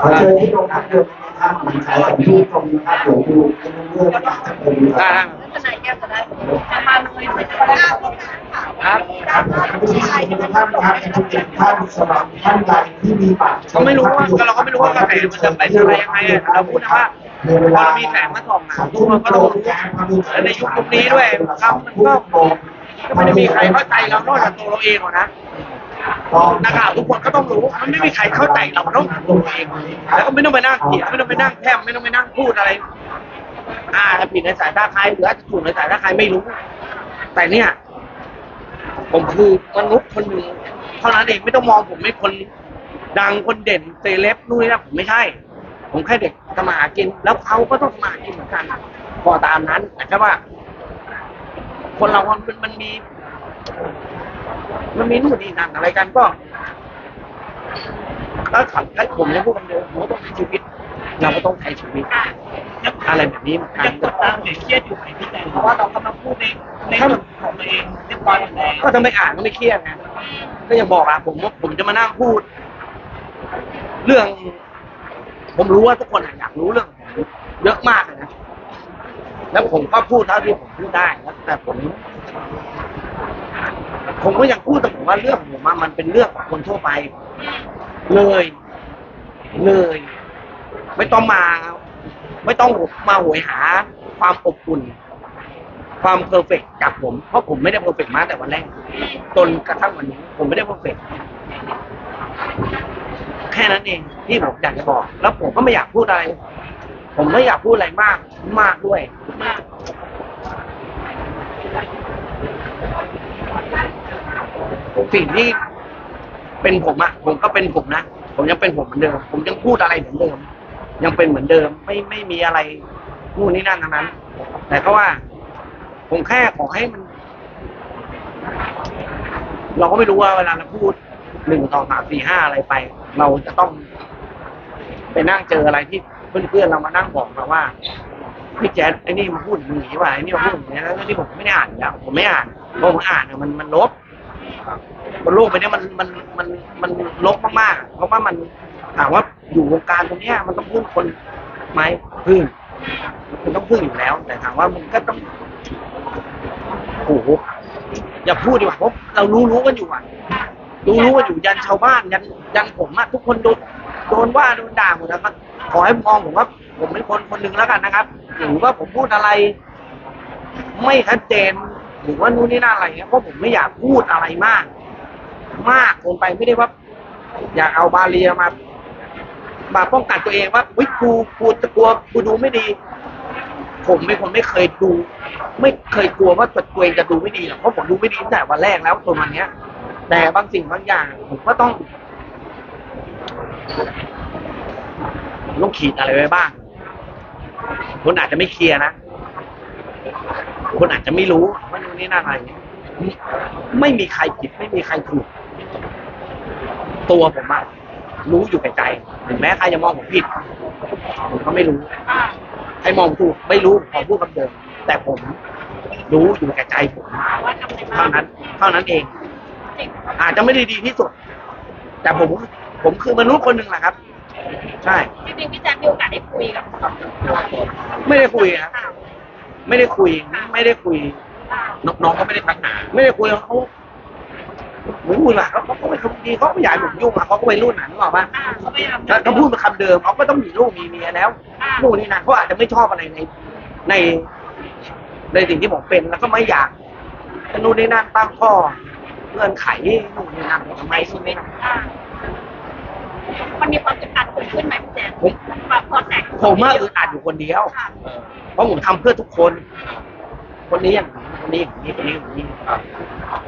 ขอเชิญที่โรงพักเดิมนะครับหญิงสาวสองที่ตรงนะครับเดี๋ยวดูเรื่องการจับกลุ่มคได้รับได้ทนายแก้วจะได้จะมาเลยไม่ได้ค่ะครับผู้ชายทุกท่านครับทุกท่านสำหรับท่านใดที่มีบัตรเขาไม่รู้ว่าเราก็ไม่รู้ว่ากระแสมันจะไปอะไรยังไงเราพูดนะว่าพอเรามีแสงมาส่องอะทุกคนก็รู้และในยุคนี้ด้วยคำมันก็ก็ไม่ได้มีใครเข้าใจเรานอกจากตัวเราเองหรอกนะ นักข่าวทุกคนก็ต้องรู้ มันไม่มีใครเข้าใจเรานอกจากตัวเราเอง แล้วก็ไม่ต้องไปนั่งเถียงไม่ต้องไปนั่งแพมไม่ต้องไปนั่งพูดอะไร อ่าผิดในสายตาใครหรืออาจจะถูกในสายตาใครไม่รู้ แต่เนี่ย ผมคือมนุษย์คนหนึ่งเท่านั้นเองไม่ต้องมองผมเป็นคนดังคนเด่นเซเลบนู่นนี่นะผมไม่ใช่ ผมแค่เด็กทำมาหากิน แล้วเขาก็ต้องทำมาหากินเหมือนกันพอตามนั้นแต่แค่ว่า คนเรามันมันมี มันมีนู่นนี่นั่นอะไรกันก็แล้วขับแล้วผมยังพูดคำเดิมผมก็ต้องใช้ชีวิต เราก็ต้องใช้ชีวิตอะไรแบบนี้เหมือนกัยังนกดดันหรือเครียดอยู่ไหมพี่แจ๊คเพราะว่าเรากำลังพูดในในส่วนของตัวเองเรียบร้อยหมดแล้วก็จะไม่อ่านก็ไม่เครียดไงก็ยังบอกอะผมว่าผมจะมานั่งพูด เรื่อง ผมรู้ว่าทุกคนอะอยากรู้เรื่องผมเยอะมากเลยนะแล้วผมก็พูดเท่าที่ผมพูดได้นะแต่ผม ผมก็ยังพูดแต่ผมว่าเรื่องของผมอะมันเป็นเรื่องของคนทั่วไป เลย เลย ไม่ต้องมา ไม่ต้องมาโหวยหา ความอบอุ่น ความเพอร์เฟกต์จากผม เพราะผมไม่ได้เพอร์เฟกต์มาแต่วันแรกจนกระทั่งวันนี้ ผมไม่ได้เพอร์เฟกต์แค่นั้นเองที่ผมอยากจะบอก แล้วผมก็ไม่อยากพูดอะไร ผมไม่อยากพูดอะไรมาก มากด้วย สิ่งที่เป็นผมอะผมก็เป็นผมนะผมยังเป็นผมเหมือนเดิม ผมยังพูดอะไรเหมือนเดิม ยังเป็นเหมือนเดิม ไม่ไม่มีอะไรนู่นนี่นั่นทั้งนั้น แต่ก็ว่า ผมแค่ขอให้มัน เราก็ไม่รู้ว่าเวลาเราพูดหนึ่งสองสามสี่ห้าอะไรไป เราจะต้องไปนั่งเจออะไรที่เพื่อนๆเรามานั่งบอกมาว่าพี่แจ๊ดไอ้นี่มาพูดอย่างนี้ว่าไอ้นี่มาพูดอย่างนี้แล้วนี่ผมไม่ได้อ่านอยู่แล้วผมไม่อ่านเพราะผมอ่านเนี่ยมันมันลบ บนโลกไปเนี่ยมันมันมันมันลบมากๆเพราะว่ามันถามว่าอยู่วงการตรงเนี้ยมันต้องพึ่งคนไหมพึ่งมันต้องพึ่งอยู่แล้ว แต่ถามว่ามันก็ต้องโอ้โหอย่าพูดดีกว่าเพราะเรารู้รู้กันอยู่อะรู้รู้กันอยู่ยันชาวบ้านยันยันผมอะทุกคนโดนโดนว่าโดนด่าหมดแล้วก็ขอให้มองผมว่าผมเป็นคนคนหนึ่งแล้วกันนะครับหรือว่าผมพูดอะไร ไม่ชัดเจนหรือว่านู่นนี่นั่นอะไรเงี้ยเพราะผมไม่อยากพูดอะไรมาก มากเกินไปไม่ได้ว่า อยากเอาบาเรียมา มาป้องกันตัวเองว่าวิกูกูจะกลัวกูดูไม่ดี ผมเป็นคนไม่เคยดู ไม่เคยกลัวว่าตัวเองจะดูไม่ดีหรอกเพราะผมดูไม่ดีตั้งแต่วันแรกแล้วตัวมันเนี้ย แต่บางสิ่งบางอย่างผมก็ต้องต้องขีดอะไรไว้บ้าง คนอาจจะไม่เคลียร์นะ คนอาจจะไม่รู้ว่านู่นนี่นั่นอะไรเงี้ยไม่มีใครผิดไม่มีใครถูก ตัวผมอะรู้อยู่แก่ใจถึงแม้ใครจะมองผมผิดผมก็ไม่รู้ใครมองผมถูกไม่รู้ขอพูดคำเดิมแต่ผมรู้อยู่แก่ใจผมเท่านั้น เท่านั้นเอง อาจจะไม่ได้ดีที่สุด แต่ผมผมคือมนุษย์คนหนึ่งแหละครับ ใช่จริงๆพี่แจ๊คมีโอกาสได้คุยกับไม่ได้คุยครับไม่ได้คุย ไม่ได้คุย น้องๆก็ไม่ได้ทักหา ไม่ได้คุยเขา ไม่คุยหรอกเขาเขาก็ไม่เขาดีเขาไม่อยากให้ผมยุ่งอะเขาก็ไปรุ่นหนังหรอกป่ะอ่าเขาไม่ทำถ้าเขาพูดเป็นคำเดิมเขาก็ต้องมีลูกมีเมียแล้วนู่นนี่นะเขาอาจจะไม่ชอบอะไรใน ใน ในสิ่งที่ผมเป็นแล้วก็ไม่อยากนู่นนี่นั่นตั้งข้อเงื่อนไขนู่นนี่นั่นทำไมนู่นนี่นั่น อ่ามันมีความอึดอัดเกิดขึ้นไหมพี่แจ๊คผม แบบพอแตกผมว่าอึดอัดอยู่คนเดียว ค่ะเพราะผมทำเพื่อทุกคน คนนี้อย่างนี้ คนนี้อย่างนี้คนนี้อย่างนี้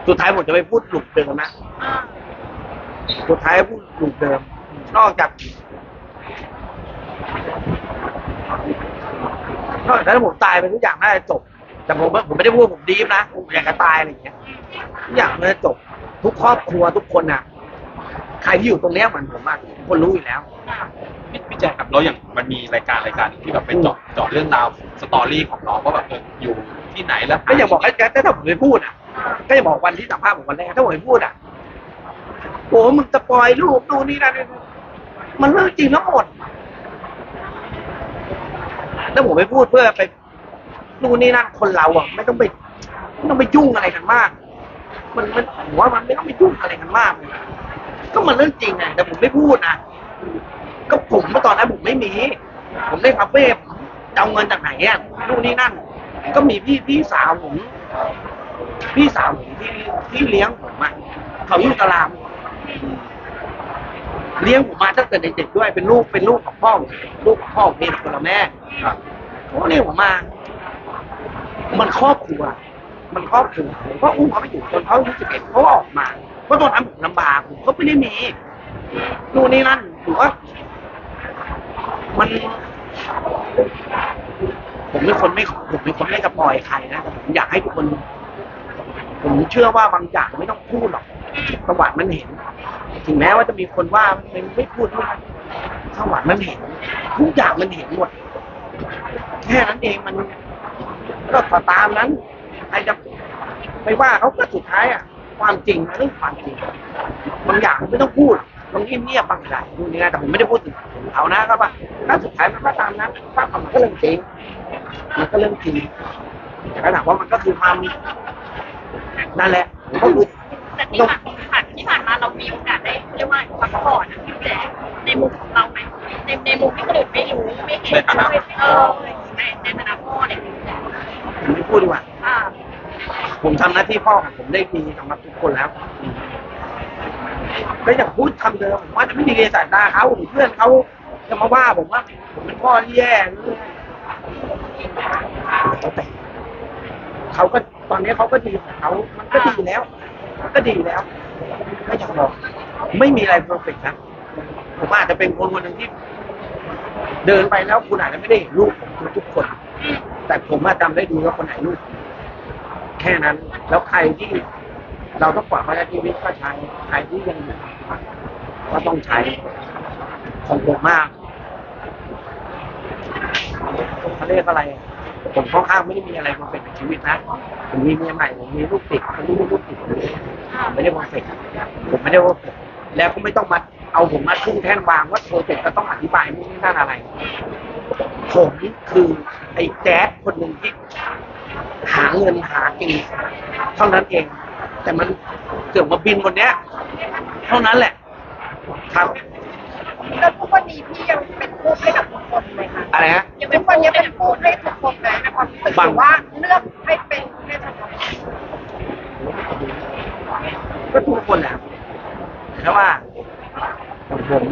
สุดท้ายผมจะไปพูดหลุดเดิมนะอ่าสุดท้ายพูดหลุดเดิม นอกจากนอกจากถ้าผมตายไปทุกอย่างน่าจะจบ แต่ผมผมไม่ได้พูดว่าผมดีฟนะผมอยากจะตายอะไรอย่างเงี้ยทุกอย่างมันจะจบ ทุกครอบครัวทุกคนน่ะใครที่อยู่ตรงเนี้ยเหมือนผมอะทุกคนรู้อยู่แล้วอ่าพี่พี่แจ๊คครับแล้วอย่างมันมีรายการรายการหนึ่งที่แบบไปเจาะเจาะเรื่องราวสตอรี่ของน้องว่าแบบเอออยู่ ที่ไหนแล้วก็อย่าบอกให้แกถ้าผมไปพูดอะ ก็อย่าบอกวันที่สัมภาษณ์ผมวันแรกถ้าผมไปพูดอะโอ้มึงสปอยรูปดูนี่นั่นมันเรื่องจริงทั้งหมดแล้วผมไม่พูดเพื่อไปนู่นนี่นั่นคนเราอะ ไม่ต้องไปไม่ต้องไปยุ่งอะไรกันมาก มันมันผมว่ามันไม่ต้องไปยุ่งอะไรกันมากเลยก็มันเรื่องจริงไงแต่ผมไม่พูดนะก็ผมเมื่อตอนนั้นผมไม่มี ผมได้คาเฟ่ผมจะเอาเงินจากไหนอะนู่นนี่นั่น ก็มีพี่พี่สาวผมพี่สาวผมที่ที่เลี้ยงผมอะเขาอยู่ตารามเลี้ยงผมมาตั้งแต่เด็กๆด้วยเป็นลูกเป็นลูกของพ่อลูกของพ่อผมเองคนละแม่ครับเขาเลี้ยงผมมา มันครอบครัว มันครอบครัวผมก็อุ้มเขาไปอยู่จนเขาอายุสิบเอ็ดเขาออกมาเพราะตอนนั้นผมลำบากผมก็ไม่ได้มีนู่นนี่นั่นผมว่ามัน ผมเป็นคนไม่ผมเป็นคนไม่กระปล่อยใครนะผมอยากให้ทุกคน ผมเชื่อว่าบางอย่างไม่ต้องพูดหรอกสวรรค์มันเห็น ถึงแม้ว่าจะมีคนว่ามันไม่พูดไม่ได้สวรรค์มันเห็น ทุกอย่างมันเห็นหมด แค่นั้นเองมันก็ตามนั้นใครจะไปว่าเขาก็สุดท้ายอะ ความจริงเรื่องความจริงบางอย่างไม่ต้องพูด บางเงียบๆบางอย่างดูนี่ไงแต่ผมไม่ได้พูดถึงเขานะครับว่าถ้าสุดท้ายมันก็ตามนั้นถ้ามันก็เรื่องจริงมันก็เรื่องจริงแต่ก็ถามว่ามันก็คือความนั่นแหละก็คือแต่ที่ผ่านผ่านที่ผ่านมาเรามีโอกาสได้เรียกว่าพักผ่อนนะพี่แจ๊คในมุมของเราไหมในในมุมที่คนอื่นไม่รู้ไม่เห็นในฐานะเออในในฐานะพ่อเนี่ยผมไม่พูดดีกว่าอ่าผมทำหน้าที่พ่อของผมได้ดีสำหรับทุกคนแล้ว ก็อย่างพูดคำเดิมผมว่าจะไม่ดีในสายตาเขาหรือเพื่อนเขาจะมาว่าผมว่าผมเป็นพ่อที่แย่หรือแต่เขาก็ตอนนี้เขาก็ดีของเขามันก็ดีแล้ว มันก็ดีแล้วก็อย่างบอก ไม่มีอะไรเพอร์เฟกต์นะผมอาจจะเป็นคนคนหนึ่งที่ เดินไปแล้วคุณอาจจะไม่ได้เห็นรูปของทุกคน แต่ผมอาจำได้ดีว่าคนไหนรูปแค่นั้น แล้วใครที่ เราต้องปล่อยเขาใช้ชีวิตก็ใช้ใครที่ยังอยู่ก็ต้องใช้ของผมมากเขาเรียกอะไร ผมค่อนข้างไม่ได้มีอะไรมาเป็นในชีวิตนะผมมีเมียใหม่ผมมีลูกติดผมมีลูกติดผมไม่ได้มาเฟกผมไม่ได้ว่าแล้วก็ไม่ต้องมาเอาผมมาทุ่งแท่นวางว่าเพอร์เฟกก็ต้องอธิบายนู่นนี่นั่นอะไร ผมคือไอ้แจ๊ดคนหนึ่งที่หาเงินหากินเท่านั้นเอง แต่มันเกิดมาบินคนเนี้ยเท่านั้นแหละ ครับ แล้วทุกวันนี้พี่ยังเป็นพูดให้กับทุกคนไหมคะอะไรฮะ ยังเป็นคนยังเป็นพูดให้ทุกคนไหมในความรู้สึกบางหรือว่าเลือกให้เป็นให้เฉพาะก็ทุกคนแหละแค่ว่าอย่างผม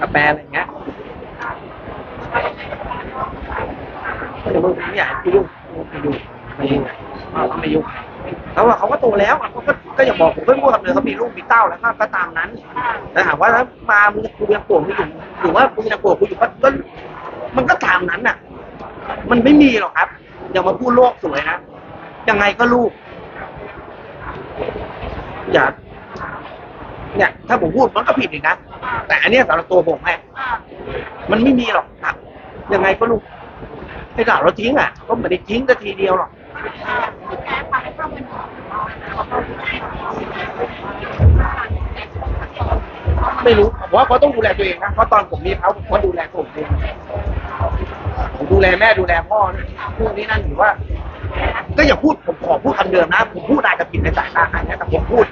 กับแบรนด์อะไรเงี้ยก็จะมึงไม่อยากให้กูยุ่งไม่ยุ่งไม่ยุ่งเขาก็ไม่ยุ่ง แล้วว่าเขาก็โตแล้วเขาก็ก็อย่าบอกผมเพิ่งพูดกับเลยเขามีลูกมีเต้าแล้วก็ก็ตามนั้นแต่ถามว่าถ้ามามึงกูยังโกรธกูอยู่หรือว่ามึงยังโกรธกูอยู่ก็ก็มันก็ตามนั้นน่ะ มันไม่มีหรอกครับ อย่ามาพูดโลกสวยนะยังไงก็ลูก อย่าเนี่ย ถ้าผมพูดมันก็ผิดอีกนะแต่อันเนี้ยสำหรับตัวผมไงอ่มันไม่มีหรอกครับ ยังไงก็ลูกไอ้ด่าเราทิ้งอะ ก็ไม่ได้ทิ้งแต่ทีเดียวหรอกแจ๊คทำให้ความเป็นของเรา ไม่รู้ผมว่าเขาต้องดูแลตัวเองนะเพราะตอนผมมีเขาผมก็ดูแลผมเองผมดูแลแม่ดูแลพ่อนะพวกนี้นั่นถือว่า ก็อย่าพูดผมขอพูดคำเดิมนะ ผมพูดอาจจะผิดในสายตาใครนะแต่ผมพูด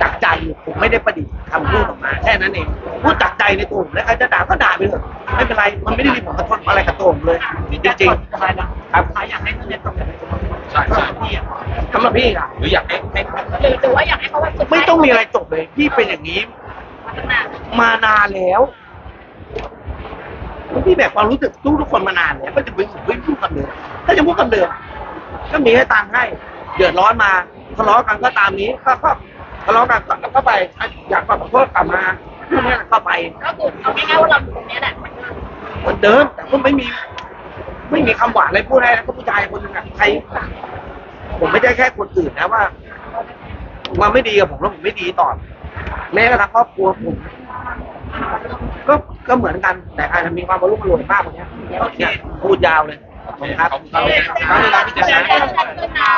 จากใจผมไม่ได้ประดิษฐ์คำพูดออกมาแค่นั้นเองพูดจากใจในตัวผมแล้วใครจะด่าก็ด่าไปเถอะไม่เป็นไรมันไม่ได้มีผลกระทบอะไรกับตัวผมเลยจริงๆครับอยากให้เรียนตรงนี้ใช่ใช่สำหรับพี่อะหรืออยากให้ให้หรือหรือว่าอยากให้เขาว่าสุดท้ายไม่ต้องมีอะไรจบเลยพี่เป็นอย่างนี้ มาตั้งนานมานานแล้วพี่แบบความรู้สึกทุกทุกๆคนมานานแล้วก็จะวิ่งวิ่งพูดคำเดิมถ้าจะพูดคำเดิมก็มีให้ตังค์ให้ เดือดร้อนมาทะเลาะกันก็ตามนี้ก็ก็ ทะเลาะกันก็ก็ไปอยากขอโทษกลับมาพวกนี้ก็ไปก็คือเอาง่ายๆว่าเราอยู่ตรงเนี้ยแหละเหมือนเดิมเหมือนเดิมแต่ก็ไม่มี ไม่มีคำหวานอะไรพูดให้นะก็ผู้ชายคนหนึงอะใครผมไม่ได้แค่คนอื่นนะว่ามาไม่ดีกับผมแล้วผมไม่ดีต่อแม้กระทั่งครอบครัวผม ก็ก็เหมือนกันแต่อาจจะมีความรุ่มรวยมากกว่านี้โอเคพูดยาวเลยขอบคุณครับขอบคุณครับ ขอบคุณครับพี่แจ๊คเจอกันนะ